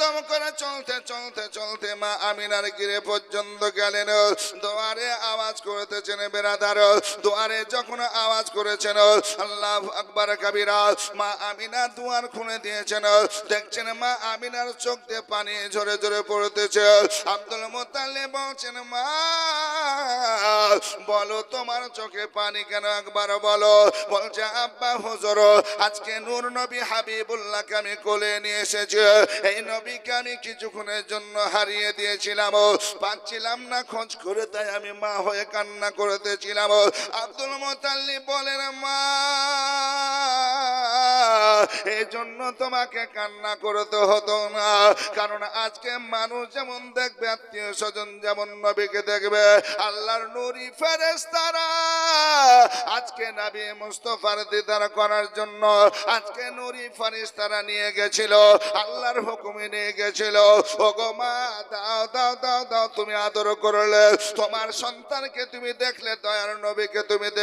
llamado করে চলতে চলতে চলতে মা আমিনার গিরে পর্যন্ত গেলেন। দোয়ারে আওয়াজ করতেছেন বেরাদার। দোয়ারে যখন আওয়াজ করেছেন, আল্লাহ আকবার কাবিরা, মা আমিনা দুয়ার খুলে দিয়েছেন। দেখছেন মা আমিনার চোখ দিয়ে পানি ঝরে ঝরে পড়তেছে। আব্দুল মোতাল্লে বলছেন, মা, বলো তোমার চোখে পানি কেন একবার বলো? বলছে, আব্বা হুজুর, আজকে নূর নবী হাবিবুল্লাহকে আমি কোলে নিয়ে এসেছি। এই নবীকে আমি কিছুক্ষণের জন্য হারিয়ে দিয়েছিলাম, পাচ্ছিলাম না খোঁজ করে, তাই আমি মা হয়ে কান্না করতেছিলাম। আব্দুল মোতাল্লি বলেন, মা এই জন্য তোমাকে কান্না করতে হতো না। কারণ আজকে মানুষ যেমন দেখবে আত্মীয় স্বজন যেমন নবীকে দেখবে, আল্লাহর নুরি ফেরেস্তারা আজকে নবী মুস্তফার দিদার করার জন্য আজকে নুরি ফেরেস্তারা নিয়ে গেছিল, আল্লাহর হুকুমে নিয়ে গেছিল। ওগো মা, দাও দাও দাও দাও, তুমি আদর করলে। তোমার সন্তানকে তুমি দেখলে, দয়ার নবীকে তুমি দেখ